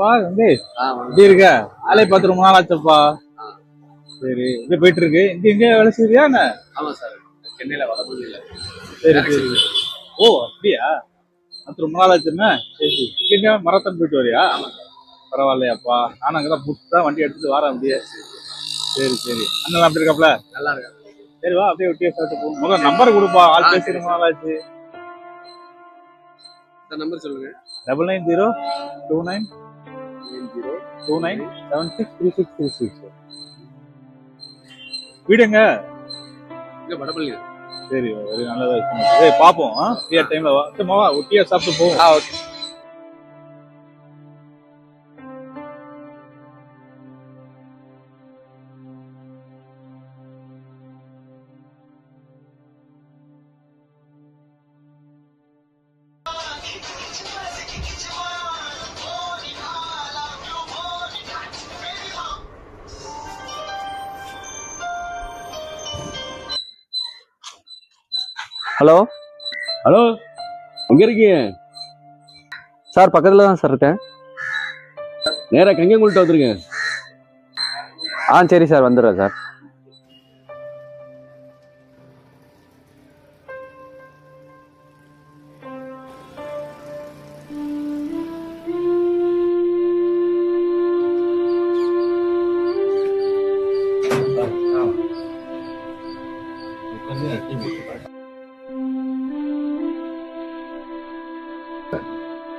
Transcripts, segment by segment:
பா வந்து எப்படி இருக்க? வேலையை பார்த்து ரொம்ப நாள் ஆச்சப்பா. சரி எப்படி போயிட்டு இருக்கு இங்க எங்க வேலை செய்யறியா என்ன? ஆமா சார். சென்னையில சரி சரி. ஓ அப்படியா? அது ரொம்ப நாள் ஆச்சுன்னா சரி எங்க? மரத்தன் போயிட்டு வரியா? பரவாயில்லையாப்பா. நானும் அங்கதான் புதுசா வண்டி எடுத்துட்டு வரேன் அப்படியே. சரி சரி. அண்ணன் அப்படி இருக்காப்ல? நல்லா இருக்கு சரி வா அப்படியே ஒட்டியா சாப்பிட்டு போ. முதல்ல நம்பர் கொடுப்பா. ஆள் பேசி ரொம்ப நாள் ஆச்சு. சார் நம்பர் சொல்லுங்க. Double nine zero two nine two nine seven six three six three six வீடுங்க. சரி ஒரு நல்லதா இருக்கு. ஏய் பாப்போம். ஃப்ரீயா டைம்ல வா. சரி மாவா ஒட்டியா சாப்பிட்டு போவோம் ஆ ஓகே. ஹலோ? ஹலோ? எங்க இருக்கீங்க? சார் பக்கத்தில் தான் சார் இருக்கேன். நேரா கங்கங்குள்ட்ட வந்துருங்க. ஆ சரி சார் வந்துடுறேன் சார்.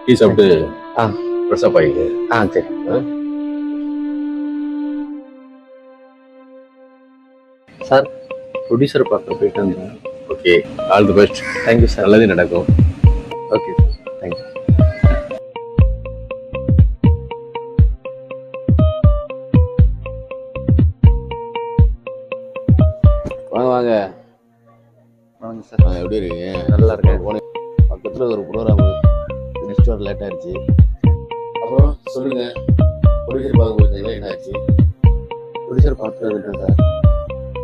டீ சாப்பிட்டு ஆ. ஃப்ரெஷ் அப் ஆகிட்டு ஆ சரி சார் ப்ரொடியூசர் பார்க்க போயிட்டு வந்தேன் okay all the best thank you sir நல்லதே நடக்கும் ஓகே சார் தேங்க்யூ வாங்க வாங்க. வணக்கம் சார் எப்படி இருக்கீங்க? நல்லா இருக்கேன். பக்கத்துல ஒரு ப்ரோக்ராம் நெக்ஸ்ட் வர லேட் ஆயிடுச்சு. அப்புறம் சொல்லுங்க ப்ரொடியூசர் பார்க்க போயிருந்தீங்களா என்ன ஆச்சு ப்ரொடியூசர் பார்த்துட்டு வந்துட்டேன் சார்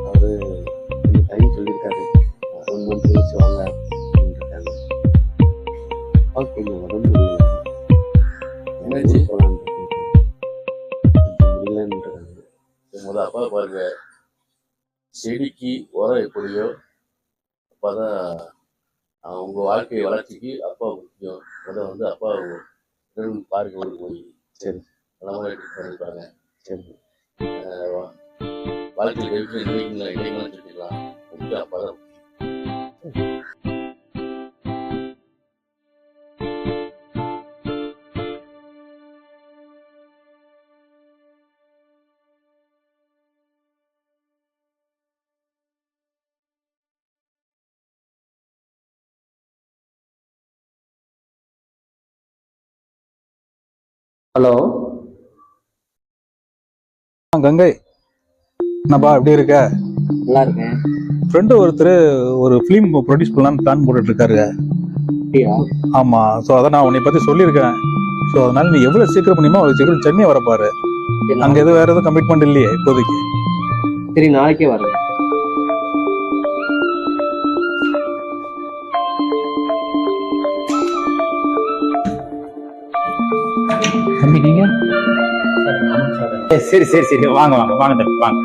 அவரு கொஞ்சம் டைம் சொல்லியிருக்காரு. ஒன் மந்த் கழிச்சு வாங்க அப்படின்னு இருக்காங்க அப்பா கொஞ்சம் உடம்பு முடியல. முடியலன்னு இருக்காங்க அப்பா பாருங்க. செடிக்கு உரம் எப்படியோ அப்பதான் அஹ், உங்க வாழ்க்கை வளர்ச்சிக்கு அப்பா முக்கியம் முத வந்து அப்பா பாருங்க ஒரு போய் சரி. நலமா பண்ணிருப்பாங்க சரி. வாழ்க்கையில் கழிச்சு நினைக்கலாம் இடைக்கலாம் சொல்லிக்கலாம் முக்கியம் அப்பா தான் ஹலோ. கங்கை. என்னப்பா எப்படி இருக்க? நல்லா இருக்கேன். ஃப்ரெண்டு ஒருத்தர் ஒரு ஃபிலிம் ப்ரொடியூஸ் பண்ணலான்னு பிளான் போட்டுட்டு இருக்காரு ஆமா ஸோ அதான் நான் உன்னை பத்தி சொல்லியிருக்கேன். ஸோ அதனால நீ எவ்வளவு சீக்கிரம் முடியுமோ அவ்வளவு சீக்கிரம் சென்னை வரப்பாரு அங்க எதுவும் வேற எதுவும் கமிட்மெண்ட் இல்லையே இப்போதைக்கு. சரி நாளைக்கே வரேன். தம்பி நீங்க சரி சரி சரி. வாங்க வாங்க வாங்க தம்பி வாங்க.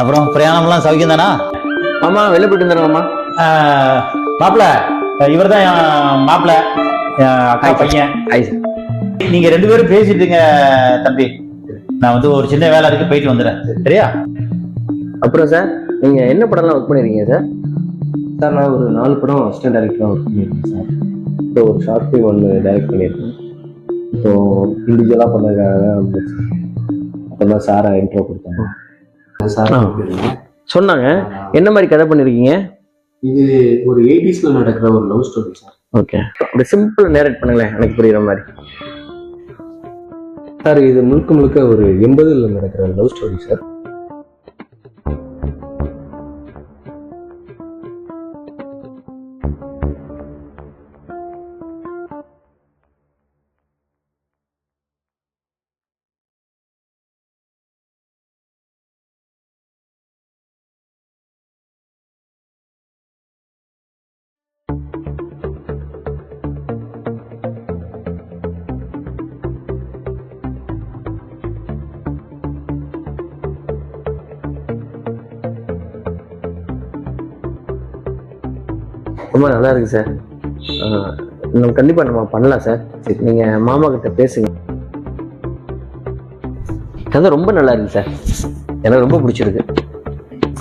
அப்புறம் பிரயாணம்லாம் சௌக்கியம் தானா? மாமா வெளில போயிட்டு வந்துடுறோம் மாப்பிள்ள இவர் தான் மாப்பிள்ள அக்கா. பையன். நீங்க ரெண்டு பேரும் பேசிட்டுங்க தம்பி. நான் வந்து ஒரு சின்ன வேலை இருக்கு போயிட்டு வந்துடுறேன். சரியா? அப்புறம் சார் நீங்க என்ன படம்லாம் ஒர்க் பண்ணிருக்கீங்க சார்? சார் நான் ஒரு நாலு படம் அசிஸ்டன்ட் டைரக்டராக ஒர்க் பண்ணியிருக்கேன் சார். இப்போ ஒரு ஷார்ட் ஃபிலிம் ஒன்று டைரக்ட் பண்ணியிருக்கேன். இப்போ இண்டிவிஜுவலாக பண்ணதுக்காக அப்போதான் சாரை இன்ட்ரோ கொடுத்தாங்க. சார் சொன்னாங்க. என்ன மாதிரி கதை பண்ணியிருக்கீங்க இது ஒரு எயிட்டிஸ்ல நடக்கிற ஒரு லவ் ஸ்டோரி சார். ஓகே அப்படி சிம்பிள் நேரேட் பண்ணுங்களேன். எனக்கு புரியுற மாதிரி. சார் இது முழுக்க முழுக்க ஒரு எண்பதுல நடக்கிற லவ் ஸ்டோரி சார். ரொம்ப நல்லா இருக்கு சார் ஆஹ் நம்ம கண்டிப்பா நம்ம பண்ணலாம் சார் சரி நீங்க மாமா கிட்ட பேசுங்க. கதை ரொம்ப நல்லா இருக்கு சார் எனக்கு ரொம்ப பிடிச்சிருக்கு.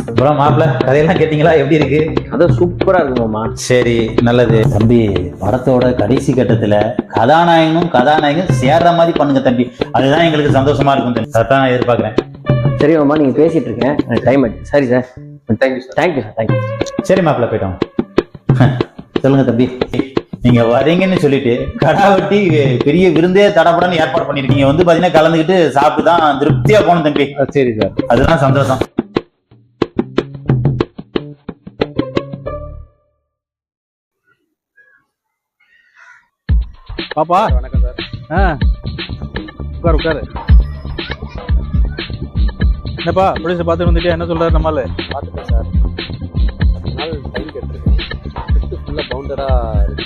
அப்புறம் மாப்பிள்ள கதையெல்லாம் கேட்டிங்களா? எப்படி இருக்கு? கதை சூப்பரா இருக்கு மாமா. சரி நல்லது. தம்பி படத்தோட கடைசி கட்டத்துல கதாநாயகனும் கதாநாயகனும் சேர்ற மாதிரி பண்ணுங்க தம்பி. அதுதான் எங்களுக்கு சந்தோஷமா இருக்கும் தம்பி. அதான் நான் எதிர்பார்க்கிறேன். சரி மாமா நீங்க பேசிட்டு இருக்கேன். எனக்கு டைம் ஆயிடுச்சு. சரி sir thank you sir thank you sir thank you சரி மாப்பிள்ள போயிட்டோம். சொல்லுங்க தம்பி. நீங்க வரீங்கன்னு சொல்லிட்டு கடா வெட்டி பெரிய விருந்தே தடப்படன்னு ஏற்பாடு பண்ணிருக்கீங்க வந்து பாத்தீங்கன்னா கலந்துக்கிட்டு சாப்பிட்டு தான் திருப்தியா போகணும் தம்பி. சரி சார். அதுதான் சந்தோஷம். பாப்பா. வணக்கம் சார். ஆ. உட்காரு உட்காரு. என்னப்பா போலீஸை பார்த்து வந்துட்டியா? என்ன சொல்றாரு நம்மால பார்த்துட்டேன் சார். இருக்கு.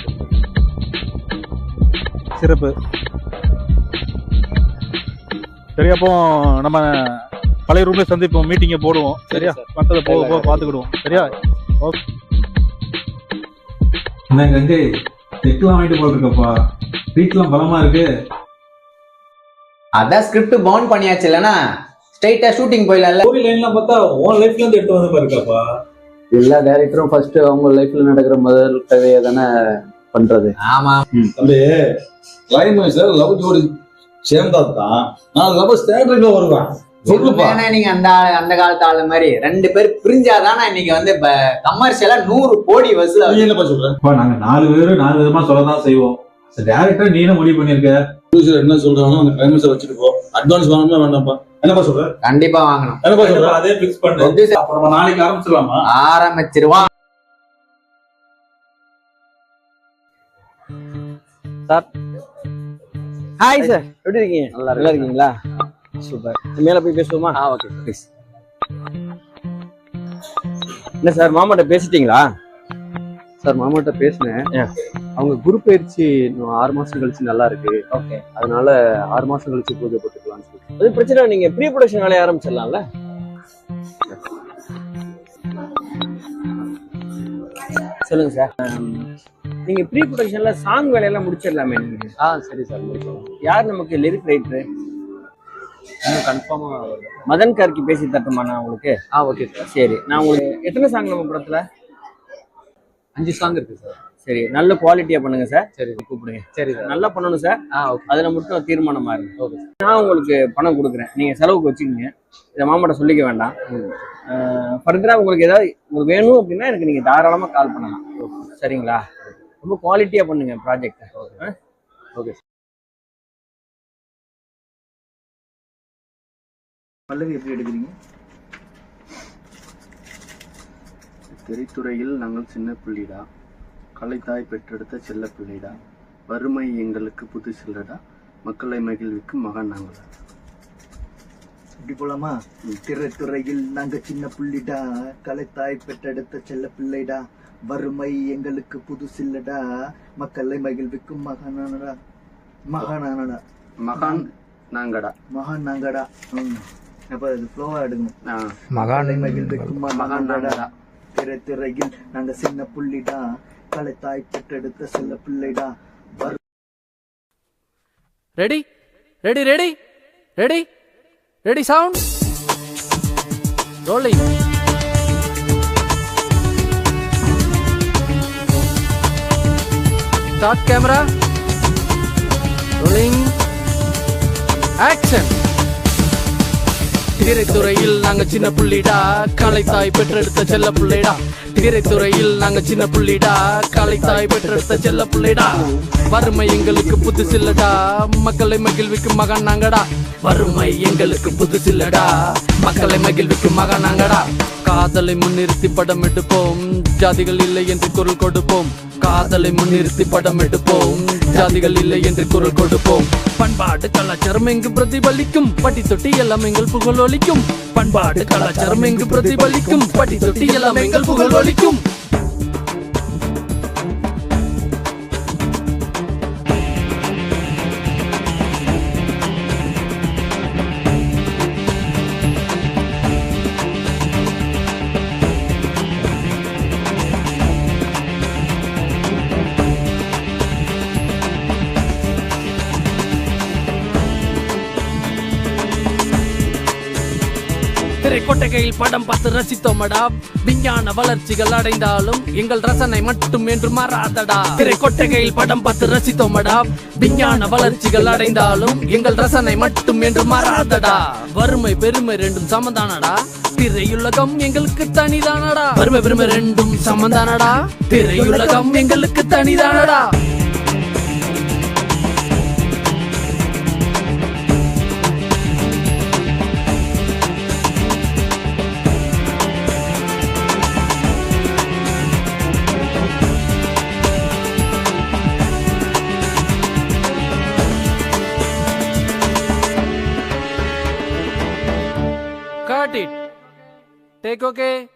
சிறப்பு. சரி அப்போ நம்ம பழைய ரூம்ல சந்திப்போம் மீட்டிங்கை போடுவோம். சரியா? சரி, மற்றதை போக போக பார்த்துக்கிடுவோம். சரியா? என்ன கங்கை செக்லாம் வாங்கிட்டு போட்டிருக்கப்பா வீட்டுலாம் பலமா இருக்கு. அதான் ஸ்கிரிப்ட் பவுண்ட் பண்ணியாச்சு இல்லனா ஸ்ட்ரைட்டா ஷூட்டிங் போயிடலாம்ல. ஸ்டோரி லைன்லாம் பார்த்தா உன் லைஃப்ல இருந்து எடுத்து வந்த மாதிரி இருக்காப்பா எல்லா டேரக்டரும் ஃபர்ஸ்ட் அவங்க லைஃப்ல நடக்கிற முதல் கதையை தானே பண்றது. ஆமா. தம்பி கிளைமேக்ஸ்ல லவ் ஜோடி சேர்ந்தா தான் நான் லவ் ஸ்டாண்டர்ட்ல வருவேன். சொல்லுப்பா. ஏன்னா நீங்க அந்த ஆளு- அந்த காலத்து ஆளு மாதிரி ரெண்டு பேர் பிரிஞ்சாதானே இன்னைக்கு வந்து கமர்ஷியலா நூறு கோடி வசூல் நீ என்னப்பா சொல்ற? நாங்க நாலு பேரும் நாலு விதமா சொல்ல தான் செய்வோம் டேரக்டர் நீனும் முடிவு பண்ணிருக்க என்ன சொல்றானோ அந்த கிளைமேக்ஸை வச்சுட்டு போ. அட்வான்ஸ் வாங்கணுமா வேண்டாம்ப்பா. என்னப்பா சொல்ற? கண்டிப்பா வாங்கணும். என்னப்பா சொல்ற? அதே பிக்ஸ் பண்ணு. Producer அப்ப நம்ம நாளைக்கு ஆரம்பிச்சிடலாமா? ஆரம்பிச்சிருவான் ஹாய் சார் எப்படி இருக்கீங்க? நல்லா நல்லா இருக்கீங்களா? சூப்பர். மேல போய் பேசுவோமா? ஆ ஓகே ப்ளீஸ் என்ன சார் மாமாட்ட பேசிட்டீங்களா? சார் மாமாட்ட பேசினேன். அவங்க குரு பயிற்சி இன்னும் ஆறு மாசம் கழிச்சு நல்லா இருக்கு. ஓகே அதனால ஆறு மாசம் கழிச்சு பூஜை சொல்லி அது பிரச்சனை நீங்க ப்ரீ ப்ரொடக்ஷன் வேலையை ஆரம்பிச்சிடலாம்ல? சொல்லுங்க சார். நீங்க ப்ரீ ப்ரொடக்ஷன்ல சாங் வேலையெல்லாம் முடிச்சிடலாமே நீங்க. ஆ சரி சார் முடிக்கலாம் யார் நமக்கு லிரிக் ரைட்டர் இன்னும் கன்ஃபார்மா மதன் கார்கி பேசி தட்டுமா நான் உங்களுக்கு? ஆ ஓகே சார். சரி நான் உங்களுக்கு எத்தனை சாங் நம்ம படத்துல? அஞ்சு சாங் இருக்கு சார். சரி நல்ல குவாலிட்டியா பண்ணுங்க சார். சரி கூப்பிடுங்க. சரி சார். நல்லா பண்ணணும் சார். அதுல மட்டும் தீர்மானமா இருக்கு ஓகே நான் உங்களுக்கு பணம் கொடுக்குறேன். நீங்க செலவுக்கு வச்சுக்கோங்க. இதை மாமாட்ட சொல்லிக்க வேண்டாம். ஃபர்தரா உங்களுக்கு ஏதாவது உங்களுக்கு வேணும் அப்படின்னா எனக்கு நீங்க தாராளமா கால் பண்ணலாம். சரிங்களா? ரொம்ப குவாலிட்டியா பண்ணுங்க ப்ராஜெக்ட் ஓகே. பல்லவி எப்படி எடுக்கிறீங்க? திரைத்துறையில் நாங்கள் சின்ன பிள்ளைடா. கலைத்தாய் பெற்றெடுத்த செல்ல பிள்ளைடா. வறுமை எங்களுக்கு புதுசில்லடா மக்களை மகிழ்விக்கும் மகன் நாங்களா. இப்படி போலாமா? திரைத்துறையில் நாங்க சின்ன புள்ளிடா. கலைத்தாய் பெற்றெடுத்த செல்ல பிள்ளைடா. வறுமை எங்களுக்கு புதுசில்லடா மக்களை மகிழ்விக்கும் மகானானடா மகானானடா மகான் நாங்கடா. மகான் நாங்கடா. அப்ப அது ஃப்ளோவா எடுக்கணும் மக்களை மகிழ்விக்கும் மகான் நாங்கடா. திரைத்துறையில் நாங்க சின்ன புள்ளிடா. தலை தாய் பெற்றெடுத்த செல்ல பிள்ளைடா ready ready ready ready ready sound rolling start camera rolling action திரைத்துறையில் நாங்க சின்ன புள்ளிடா கலைத்தாய் பெற்றெடுத்த செல்ல புள்ளைடா திரைத்துறையில் நாங்க சின்ன புள்ளிடா. கலைத்தாய் பெற்றெடுத்த செல்ல புள்ளிடா. வறுமை எங்களுக்கு புதுசில்லடா. மக்களை மகிழ்விக்கும் மகன் நாங்கடா. வறுமை எங்களுக்கு புதுசில்லடா. மக்களை மகிழ்விக்கும் மகன் நாங்கடா. காதலை முன்னிறுத்தி படம் எடுப்போம். ஜாதிகள் இல்லை என்று குரல் கொடுப்போம். காதலை முன்னிறுத்தி படம் எடுப்போம் ஜாதிகள் இல்லை என்று குரல் கொடுப்போம். பண்பாடு கலாச்சாரம் எங்கு பிரதிபலிக்கும்? பட்டி தொட்டி எல்லாம் எங்கள் புகழ் ஒலிக்கும். பண்பாடு கலாச்சாரம் எங்கு பிரதிபலிக்கும்? பட்டி தொட்டி எல்லாம் எங்கள் புகழ் ஒலிக்கும். கொட்டகையில் படம் பார்த்து ரசித்தோமடா. விஞ்ஞான வளர்ச்சிகள் அடைந்தாலும் எங்கள் ரசனை மட்டும் என்று மாறாதடா. திரை கொட்டகையில் படம் பார்த்து ரசித்தோமடா. விஞ்ஞான வளர்ச்சிகள் அடைந்தாலும் எங்கள் ரசனை மட்டும் என்று மாறாதடா. வறுமை பெருமை ரெண்டும் சமதானடா திரையுலகம் எங்களுக்கு தனிதானடா. வறுமை பெருமை ரெண்டும் சமந்தானடா. திரையுலகம் எங்களுக்கு தனிதானடா. Take okay.